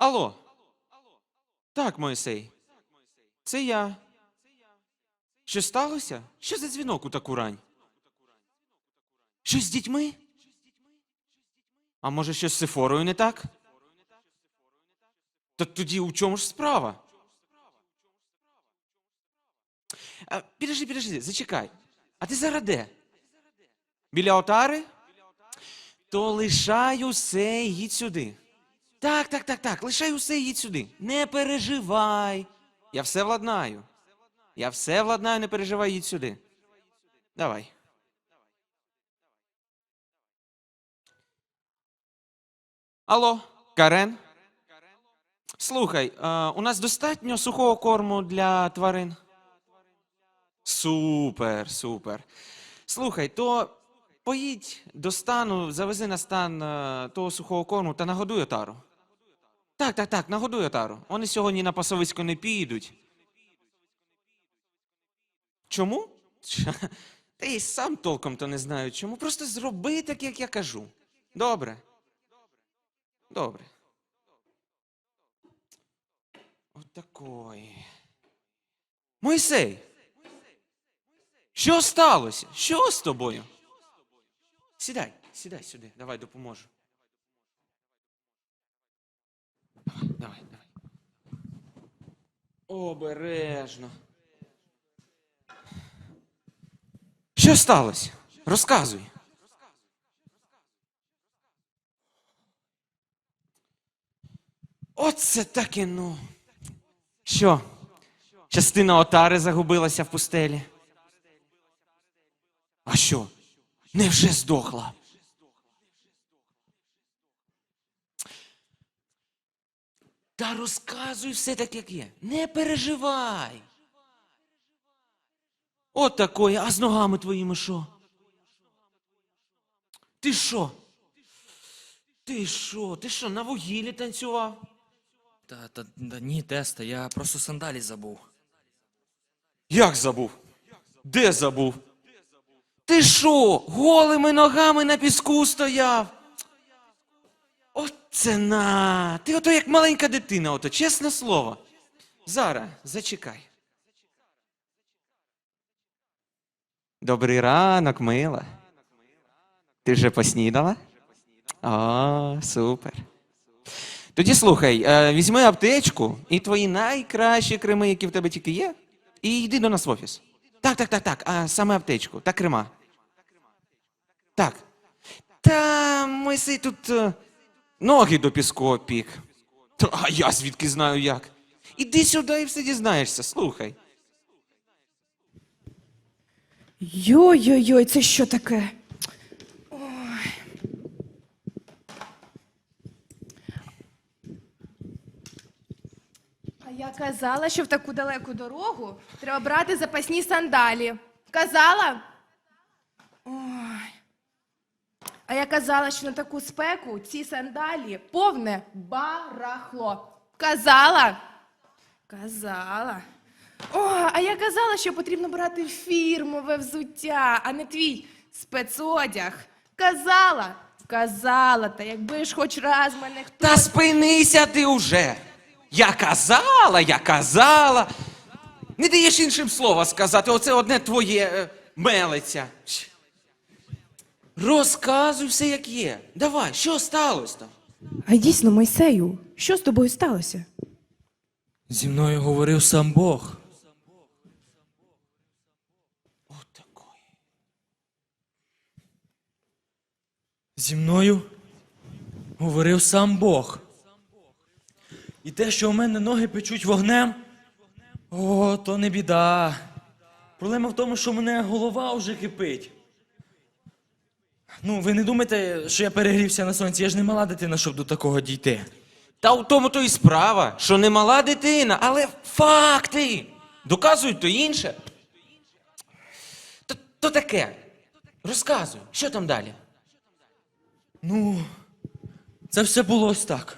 Алло. Так, Моїсей. Це я. Що сталося? Що за дзвінок у таку рань? Щось з дітьми? А може, щось з Сифорою не так? То тоді у чому ж справа? А, підожди, підожди, зачекай. А ти зараз де? Біля отари? То лишай усе і їдь сюди. Так, так, так, так. Лишай усе і їдь сюди. Не переживай. Я все владнаю. Я все владнаю, не переживай, їдь сюди. Давай. Алло, Карен? Слухай, а, у нас достатньо сухого корму для тварин? Супер, супер. Слухай, то поїдь до стану, завези на стан е, того сухого корму та нагодуй отару. Так, так, так, нагодуй отару. Вони сьогодні на пасовисько не підуть. Чому? Та й сам толком то не знаю чому. Просто зроби так, як я кажу. Добре. Добре. Отакої. Мойсей. Що сталося? Що з тобою? Сідай, сідай сюди, давай допоможу. Давай, давай. Обережно. Що сталося? Розказуй. Оце так і ну. Що? Частина отари загубилася в пустелі. А що? Невже здохла? Та розказуй все так, як є. Не переживай. От такої, а з ногами твоїми що? Ти що? Ти що? Ти що, на вугіллі танцював? Та, та, та ні, теста, я просто сандалі забув. Як забув? Де забув? Ти що, голими ногами на піску стояв? Оце на. Ти ото як маленька дитина, ото, чесне слово. Зара, зачекай. Добрий ранок, мила. Ти вже поснідала? О, супер. Тоді слухай, е, візьми аптечку і твої найкращі креми, які в тебе тільки є, і йди до нас в офіс. Так, так, так, так. А саме аптечку та крема. Так. Та Мойсей тут е, ноги до піску опік. А я звідки знаю як. Іди сюди і все дізнаєшся, слухай. Йой-йой-йой, це що таке? А я казала, що в таку далеку дорогу треба брати запасні сандалі. Казала? Ой. А я казала, що на таку спеку ці сандалі повне барахло. Казала? Казала. О, а я казала, що потрібно брати фірмове взуття, а не твій спецодяг. Казала? Казала, та якби ж хоч раз мене хто. Та спинися ти уже. Я казала, я казала. Не даєш іншим слова сказати, оце одне твоє е, мелиться. Щ. Розказуй все, як є. Давай, що сталося там? А дійсно, Мойсею, що з тобою сталося? Зі мною говорив сам Бог. От такої. Зі мною говорив сам Бог. І те, що у мене ноги печуть вогнем, о, то не біда. Проблема в тому, що мене голова вже кипить. Ну, ви не думаєте, що я перегрівся на сонці? Я ж не мала дитина, щоб до такого дійти. Та в тому то і справа, що не мала дитина, але факти. Доказують то інше. То, то таке. Розказуй, що там далі? Ну, це все було ось так.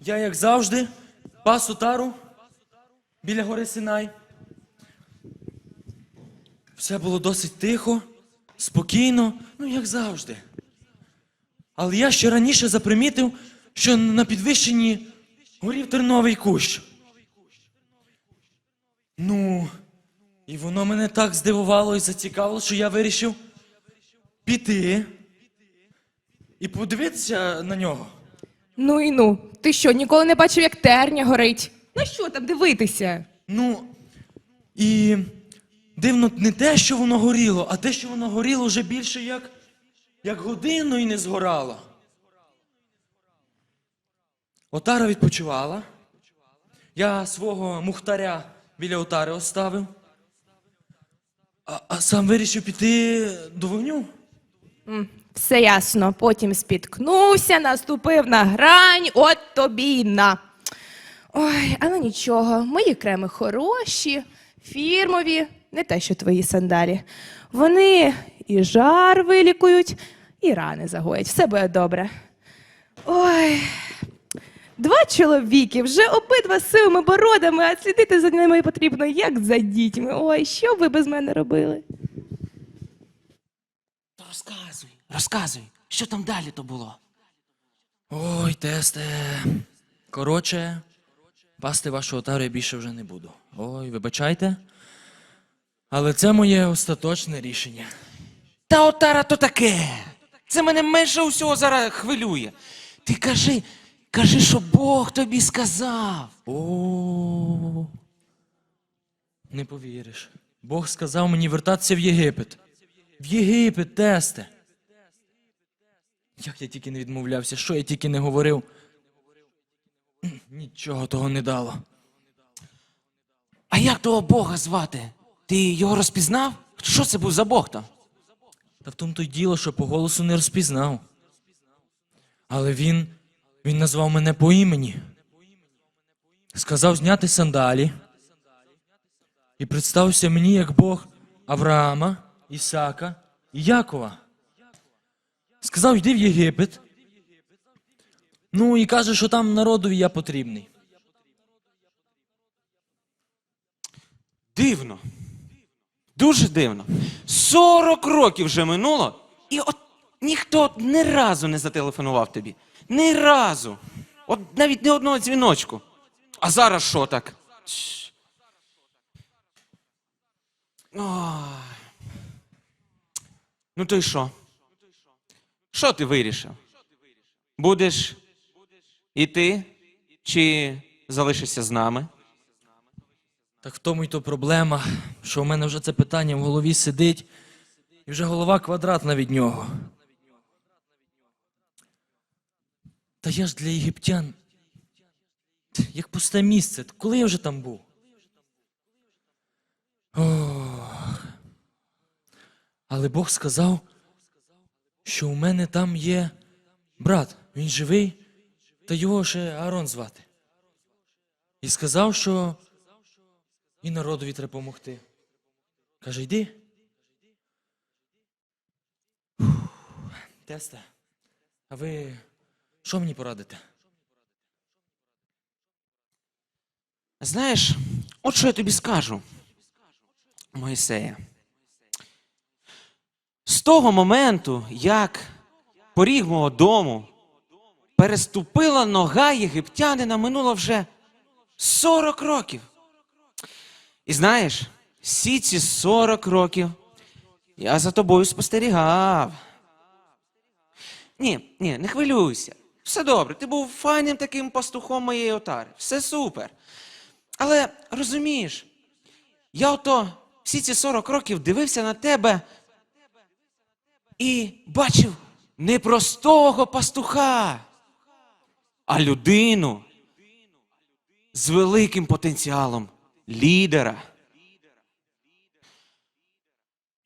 Я, як завжди, пас отару біля гори Синай. Все було досить тихо, спокійно, ну як завжди. Але я ще раніше запримітив, що на підвищенні горів терновий кущ. Ну, і воно мене так здивувало і зацікавило, що я вирішив піти і подивитися на нього. Ну і ну, ти що, ніколи не бачив, як терня горить? Ну що там дивитися? Ну, і дивно не те, що воно горіло, а те, що воно горіло вже більше як, як годину і не згорало. Отара відпочивала. Я свого мухтаря біля отари оставив. А, а сам вирішив піти до вогню. Все ясно. Потім спіткнувся, наступив на грань, от тобі на. Ой, але нічого, мої креми хороші, фірмові, не те, що твої сандалі. Вони і жар вилікують, і рани загоять. Все буде добре. Ой. Два чоловіки, вже обидва з сивими бородами, а слідити за ними потрібно, як за дітьми. Ой, що ви без мене робили? То розказуй, розказуй, що там далі то було. Ой, тесте. Коротше, пасти вашу отару я більше вже не буду. Ой, вибачайте. Але це моє остаточне рішення. Та отара то таке. Це мене менше усього зараз хвилює. Ти кажи, кажи, що Бог тобі сказав. О. Не повіриш. Бог сказав мені вертатися в Єгипет. В Єгипет, тесте. Як я тільки не відмовлявся, що я тільки не говорив. Нічого того не дало. А як того Бога звати? Ти його розпізнав? Що це був за Бог там? Та в тому то й діло, що по голосу не розпізнав. Але він, він назвав мене по імені. Сказав зняти сандалі. І представився мені як Бог Авраама, Ісака і Якова. Сказав, йди в Єгипет. Ну і каже, що там народові я потрібний. Дивно. Дуже дивно. 40 років вже минуло, і от ніхто ні разу не зателефонував тобі. Ні разу. От навіть не одного дзвіночку. А зараз що так? Ой. Ну то й що? Що ти вирішив? Будеш іти чи залишишся з нами? Так в тому й то проблема, що у мене вже це питання в голові сидить, і вже голова квадратна від нього. Та я ж для єгиптян, як пусте місце. Коли я вже там був? Ох. Але Бог сказав, що у мене там є брат, він живий, та його ще Аарон звати. І сказав, що і народові треба допомогти. Каже, йди. Тесте, а ви що мені порадите? Знаєш, от що я тобі скажу, Моїсея. З того моменту, як поріг мого дому переступила нога єгиптянина, минуло вже 40 років. І знаєш, всі ці 40 років я за тобою спостерігав. Ні, ні, не хвилюйся. Все добре, ти був файним таким пастухом моєї отари. Все супер. Але розумієш, я ото всі ці 40 років дивився на тебе і бачив не простого пастуха, а людину з великим потенціалом лідера.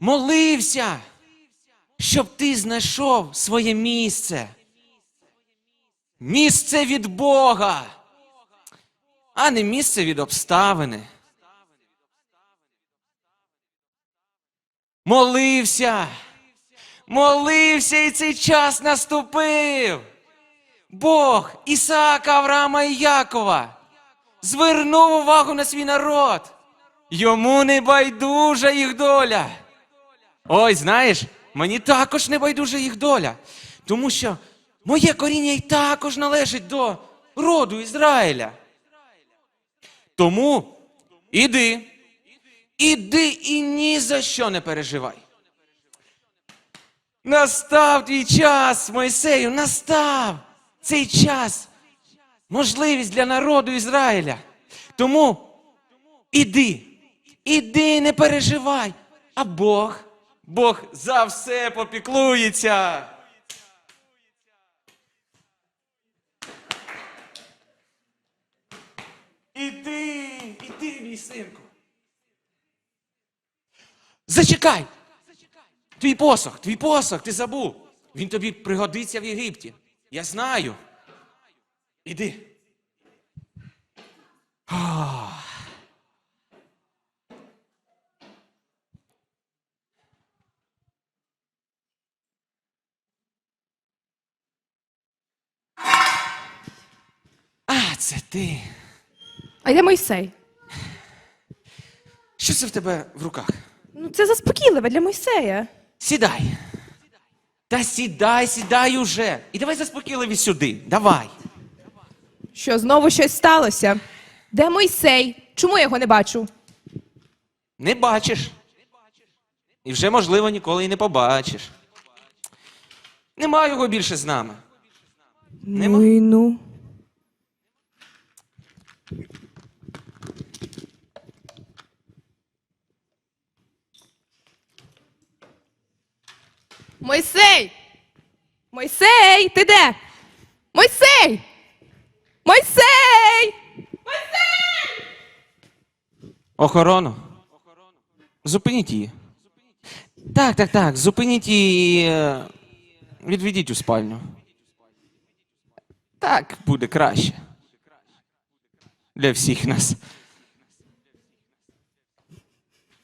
Молився, щоб ти знайшов своє місце. Місце від Бога а не місце від обставини. Молився, молився, і цей час наступив. Бог Ісаака, Авраама і Якова звернув увагу на свій народ. Йому не байдужа їх доля. Ой, знаєш, мені також не байдужа їх доля, тому що моє коріння й також належить до роду Ізраїля. Тому іди, іди і ні за що не переживай. Настав твій час, Мойсею, настав цей час, можливість для народу Ізраїля. Тому іди, іди, не переживай. А Бог, Бог за все попіклується. Іди, іди, мій синку. Зачекай! Твій посох, твій посох, ти забув. Він тобі пригодиться в Єгипті. Я знаю. Іди. А. А, це ти. А де Мойсей? Що це в тебе в руках? Ну, це заспокійливе для Мойсея. Сідай. Та сідай, сідай уже. І давай заспокійливі сюди. Давай. Що, знову щось сталося? Де Мойсей? Чому я його не бачу? Не бачиш. І вже, можливо, ніколи і не побачиш. Нема його більше з нами. Нема? Ну і ну. Мойсей! Мойсей, ти де? Мойсей! Мойсей! Охорону. Зупиніть її. Так, так, так. Зупиніть її. е, Відведіть у спальню. Так буде краще. Для всіх нас.